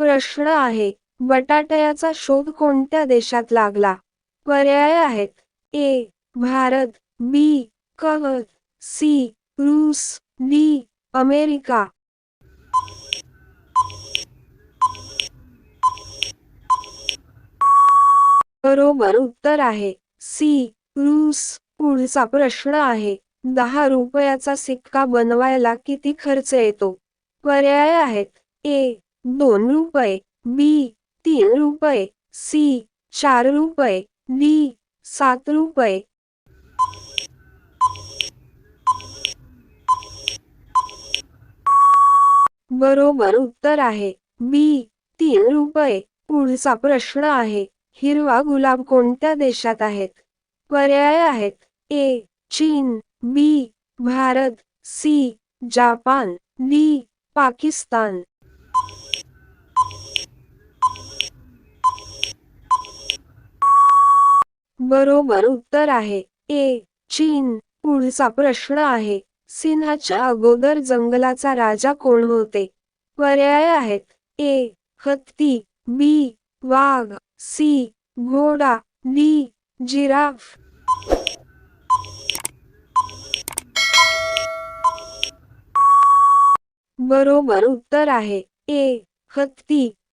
प्रश्न आहे बटाट्याचा शोध कोणत्या देशात लागला? पर्याय आहेत. ए भारत बी कगत सी रूस डी अमेरिका. बरोबर उत्तर आहे. सी रूस. पुढचा प्रश्न आहे. दहा रुपयाचा सिक्का बनवायला किती खर्च येतो? पर्याय आहेत. ए दोन रुपये बी तीन रुपये सी चार रुपये डी सात रुपये. बरोबर उत्तर आहे. बी तीन रुपये. पुढचा प्रश्न आहे. हिरवा गुलाब कोणत्या देशात आहेत? पर्याय आहेत. ए चीन B Bharat C Japan D Pakistan. बरोबर उत्तर आहे. ए. चीन. पुढचा प्रश्न आहे. सिंहाच्या अगोदर जंगलाचा राजा कोण होते? पर्याय आहेत. ए. हत्ती. बी. वाघ. सी. घोडा. डी. जिराफ. बरोबर उत्तर आहे. ए. हत्ती.